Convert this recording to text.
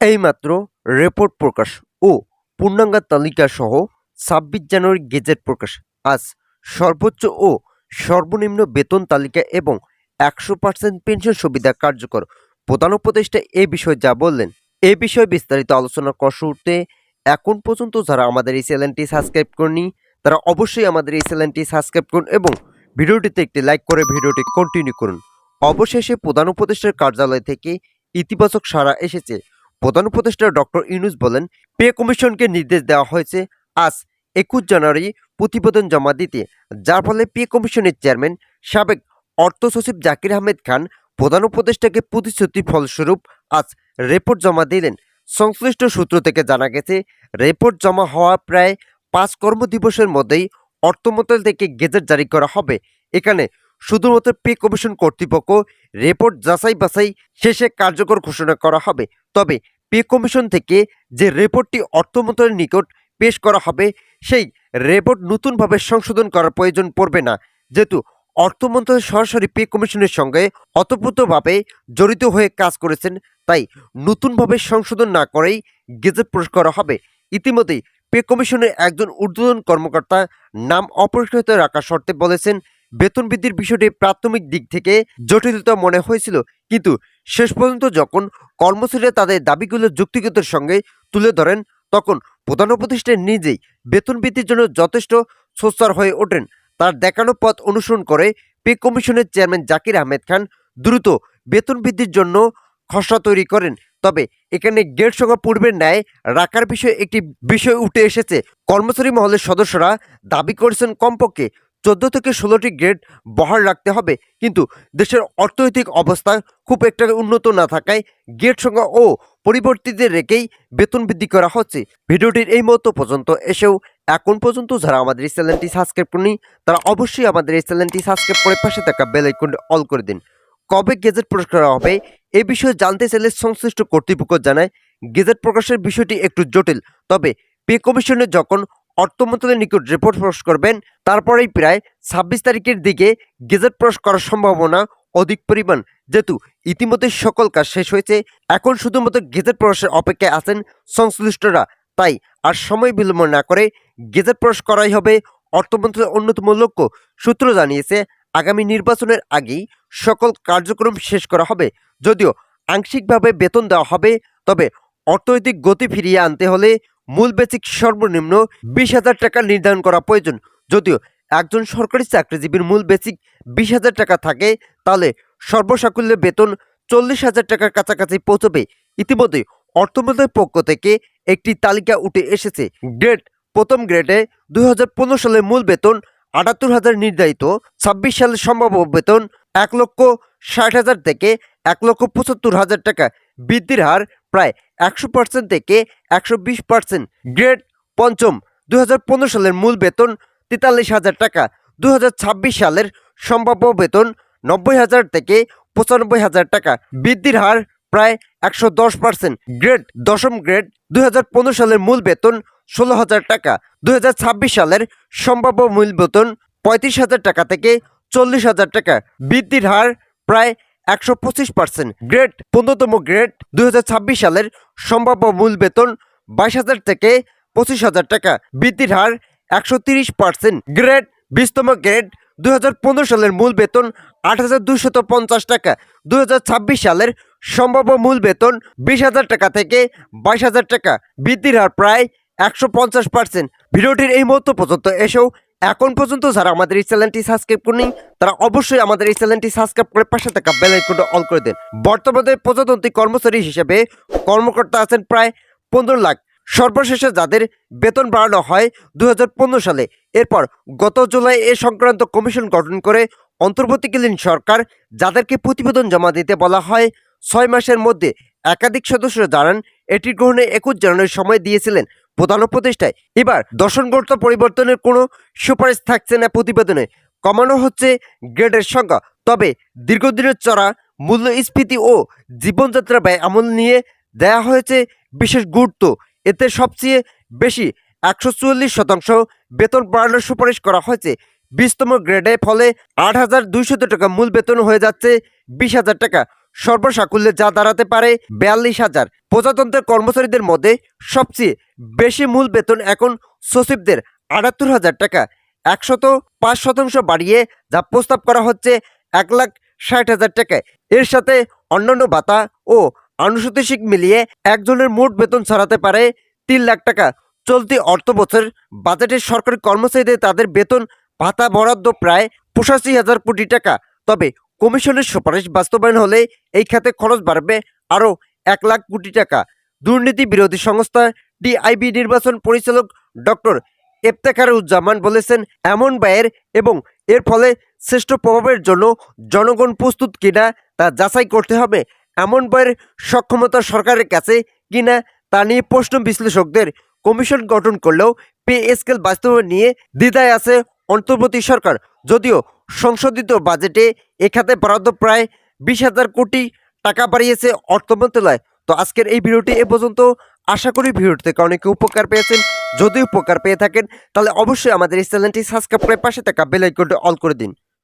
এইমাত্র রিপোর্ট প্রকাশ ও পূর্ণাঙ্গ তালিকা সহ ছাব্বিশ জানুয়ারি গেজেট প্রকাশ। আজ সর্বোচ্চ ও সর্বনিম্ন বেতন তালিকা এবং একশো পার্সেন্ট পেনশন সুবিধা কার্যকর। প্রধান উপদেষ্টা এ বিষয়ে যা বললেন, এ বিষয়ে বিস্তারিত আলোচনা করার শুরুতে এখন পর্যন্ত যারা আমাদের এই চ্যানেলটি সাবস্ক্রাইব করেনি তারা অবশ্যই আমাদের এই চ্যানেলটি সাবস্ক্রাইব করুন এবং ভিডিওটিতে একটি লাইক করে ভিডিওটি কন্টিনিউ করুন। অবশেষে প্রধান উপদেষ্টার কার্যালয় থেকে ইতিবাচক সাড়া এসেছে। প্রধান উপদেষ্টা ডক্টর ইউনুস বলেন, পে কমিশনকে নির্দেশ দেওয়া হয়েছে আজ একুশ জানুয়ারি প্রতিবেদন জমা দিতে। যার ফলে পে কমিশনের চেয়ারম্যান সাবেক অর্থ সচিব জাকির আহমেদ খান প্রধান উপদেষ্টাকে প্রতিশ্রুতি ফলস্বরূপ আজ রিপোর্ট জমা দিলেন। সংশ্লিষ্ট সূত্র থেকে জানা গেছে, রিপোর্ট জমা হওয়া প্রায় পাঁচ কর্মদিবসের মধ্যেই অর্থ মন্ত্রণালয় থেকে গেজেট জারি করা হবে। এখানে শুধুমাত্র পে কমিশন কর্তৃপক্ষ রিপোর্ট যাচাই বাছাই শেষে কার্যকর ঘোষণা করা হবে। তবে পে কমিশন থেকে যে রিপোর্টটি অর্থ মন্ত্রণালয়ের নিকট পেশ করা হবে, সেই রিপোর্ট নতুনভাবে সংশোধন করার প্রয়োজন পড়বে না। যেহেতু অর্থ মন্ত্রণালয় সরাসরি পে কমিশনের সঙ্গে অতপ্রতভাবে জড়িত হয়ে কাজ করেছেন, তাই নতুনভাবে সংশোধন না করেই গেজেট প্রকাশ করা হবে। ইতিমধ্যেই পে কমিশনের একজন ঊর্ধ্বতন কর্মকর্তা নাম অপরিষ্কৃত রাখার শর্তে বলেছেন বেতন বৃদ্ধির বিষয়টি প্রাথমিক দিক থেকে জটিলতা মনে হয়েছিল, কিন্তু শেষ পর্যন্ত যখন কর্মচারীরা তাদের দাবিগুলো যুক্তিগতের সঙ্গে তুলে ধরেন, তখন প্রধান উপদেষ্টা নিজেই বেতন বৃদ্ধির জন্য যথেষ্ট সোচ্চার হয়ে ওঠেন। তার দেখানো পথ অনুসরণ করে পে কমিশনের চেয়ারম্যান জাকির আহমেদ খান দ্রুত বেতন বৃদ্ধির জন্য খসড়া তৈরি করেন। তবে এখানে গেট সংখ্যা পূর্বের ন্যায় রাখার বিষয়ে একটি বিষয় উঠে এসেছে। কর্মচারী মহলের সদস্যরা দাবি করেছেন কমপক্ষে চোদ্দ থেকে ষোলোটি গ্রেড বহাল রাখতে হবে। কিন্তু দেশের অর্থনৈতিক অবস্থা খুব একটা উন্নত না থাকায় গেট সংখ্যা ও পরিবর্তিত রেখেই বেতন বৃদ্ধি করা হচ্ছে। ভিডিওটির এই মুহূর্ত পর্যন্ত এসেও এখন পর্যন্ত যারা আমাদের এই চ্যানেলটি সাবস্ক্রাইব করেনি তারা অবশ্যই আমাদের এই চ্যানেলটি সাবস্ক্রাইব করে পাশে থাকা বেল আইকনটি অল করে দিন। কবে গেজেট প্রকাশ করা হবে এ বিষয়ে জানতে চাইলে সংশ্লিষ্ট কর্তৃপক্ষ জানায়। গেজেট প্রকাশের বিষয়টি একটু জটিল, তবে পে কমিশনে যখন অর্থ মন্ত্রণালয়ের নিকট রিপোর্ট প্রকাশ করবেন। তারপরেই প্রায় ছাব্বিশ তারিখের দিকে গেজেট প্রকাশ করার সম্ভাবনা অধিক পরিমাণ। যেহেতু ইতিমধ্যে সকল কাজ শেষ হয়েছে, এখন শুধুমাত্র গেজেট প্রকাশের অপেক্ষায় আছেন সংশ্লিষ্টরা। তাই আর সময় বিলম্ব না করে গেজেট প্রকাশ করাই হবে অর্থ মন্ত্রণালয়ের অন্যতম লক্ষ্য। সূত্র জানিয়েছে, আগামী নির্বাচনের আগেই সকল কার্যক্রম শেষ করা হবে। যদিও আংশিকভাবে বেতন দেওয়া হবে, তবে অর্থনৈতিক গতি ফিরিয়ে আনতে হলে মূল বেসিক সর্বনিম্ন বিশ হাজার টাকা নির্ধারণ করা প্রয়োজন। যদিও একজন সরকারি চাকরিজীবীর মূল বেসিক বিশ হাজার টাকা থাকে, তাহলে সর্বসাকুল্যে বেতন চল্লিশ হাজার টাকার কাছাকাছি পৌঁছবে। ইতিমধ্যে অর্থমন্ত্রণালয়ের পক্ষ থেকে একটি তালিকা উঠে এসেছে। গ্রেড প্রথম গ্রেডে দুই হাজার পনেরো সালে মূল বেতন আটাত্তর হাজার নির্ধারিত, ছাব্বিশ সালে সম্ভাব্য বেতন এক লক্ষ ষাট হাজার থেকে এক লক্ষ পঁচাত্তর হাজার টাকা। বৃদ্ধির হার প্রায় একশো পার্সেন্ট থেকে একশো বিশ পার্সেন্ট গ্রেড পঞ্চম দুই হাজার পনেরো সালের মূল বেতন তেতাল্লিশ হাজার টাকা দুই হাজার ছাব্বিশ সালের সম্ভাব্য বেতন নব্বই হাজার থেকে পঁচানব্বই হাজার টাকা। বৃদ্ধির হার প্রায় একশো দশ পার্সেন্ট গ্রেড দশম গ্রেড দুই হাজার পনেরো সালের মূল বেতন ষোলো হাজার টাকা দুই হাজার ছাব্বিশ সালের সম্ভাব্য মূল বেতন পঁয়ত্রিশ হাজার টাকা থেকে চল্লিশ হাজার টাকা। বৃদ্ধির হার প্রায় একশো পঁচিশ পার্সেন্ট গ্রেড, পনেরোতম গ্রেড দু হাজার ছাব্বিশ সালের সম্ভাব্য মূল বেতন বাইশ হাজার থেকে পঁচিশ হাজার টাকা। বৃদ্ধির হার একশো তিরিশ পার্সেন্ট গ্রেড, বিশতম গ্রেড দু হাজার পনেরো সালের মূল বেতন আট হাজার দুশত পঞ্চাশ টাকা। দুই হাজার ছাব্বিশ সালের সম্ভাব্য মূল বেতন বিশ হাজার টাকা থেকে বাইশ হাজার টাকা। বৃদ্ধির হার প্রায় একশো পঞ্চাশ পার্সেন্ট। ভিডিওটির এই মুহূর্ত পর্যন্ত এসেও এখন পর্যন্ত যারা আমাদের এই চ্যানেলটি সাবস্ক্রাইব করেনি, তারা অবশ্যই আমাদের এই চ্যানেলটি সাবস্ক্রাইব করে পাশে থাকা বেল আইকনটা অল করে দেন। বর্তমানে প্রজাতন্ত্রী কর্মচারী হিসেবে কর্মকর্তা আছেন প্রায় পনেরো লাখ। সর্বশেষে যাদের বেতন বাড়ানো হয় দু হাজার পনেরো সালে। এরপর গত জুলাই এ সংক্রান্ত কমিশন গঠন করে অন্তর্বর্তীকালীন সরকার, যাদেরকে প্রতিবেদন জমা দিতে বলা হয়, ছয় মাসের মধ্যে একাধিক সদস্য জানান, এটি গ্রহণে একুশ জানুয়ারির সময় দিয়েছিলেন। প্রধান উপদেষ্টায় এবার দর্শনগত পরিবর্তনের কোনো সুপারিশ থাকছে না প্রতিবেদনে। কমানো হচ্ছে গ্রেডের সংখ্যা। তবে দীর্ঘদিনের চড়া, মূল্যস্ফীতি ও জীবনযাত্রা ব্যয় আমল নিয়ে দেয়া হয়েছে বিশেষ গুরুত্ব। এতে সবচেয়ে বেশি একশো চুয়াল্লিশ শতাংশ বেতন বাড়ানোর সুপারিশ করা হয়েছে। বিশতম গ্রেডে ফলে আট হাজার দুইশত টাকা মূল বেতন হয়ে যাচ্ছে বিশ হাজার টাকা। সর্বসাকুল্যে যা দাঁড়াতে পারে বিয়াল্লিশ হাজার। প্রজাতন্ত্রের কর্মচারীদের মধ্যে সবচেয়ে বেশি মূল বেতন এখন সচিবদের আটাত্তর হাজার টাকা। একশত পাঁচ শতাংশ বাড়িয়ে যা প্রস্তাব করা হচ্ছে এক লাখ ষাট হাজার টাকা এর সাথে অন্যান্য ভাতা ও আনুষ্ঠানিক মিলিয়ে একজনের মোট বেতন ছাড়াতে পারে তিন লাখ টাকা। চলতি অর্থ বছর বাজেটের সরকারি কর্মচারীদের তাদের বেতন ভাতা বরাদ্দ প্রায় পঁচাশি হাজার কোটি টাকা। তবে কমিশনের সুপারিশ বাস্তবায়ন হলে এই খাতে খরচ বাড়বে আরও এক লাখ কোটি টাকা। দুর্নীতি বিরোধী সংস্থা ডিআইবি নির্বাচন পরিচালক ডক্টর ইফতেখারুজ্জামান বলেছেন, এমন ব্যয়ের এবং এর ফলে শ্রেষ্ঠ প্রভাবের জন্য জনগণ প্রস্তুত কিনা তা যাচাই করতে হবে। এমন ব্যয়ের সক্ষমতা সরকারের কাছে কিনা তা নিয়ে প্রশ্ন বিশ্লেষকদের কমিশন গঠন করলেও পে স্কেল বাস্তবায়ন নিয়ে দ্বিধায় আছে অন্তর্বর্তী সরকার। যদিও সংশোধিত বাজেটে এ খাতে বরাদ্দ প্রায় বিশ হাজার কোটি টাকা বাড়িয়েছে অর্থ মন্ত্রণালয়। তো আজকের এই ভিডিওটি এ পর্যন্ত। আশা করি ভিডিওটি থেকে অনেকে উপকার পেয়েছেন। যদি উপকার পেয়ে থাকেন, তাহলে অবশ্যই আমাদের এই চ্যানেলটি সাবস্ক্রাইব করে পাশে থাকা বেলাইকনটি অল করে দিন।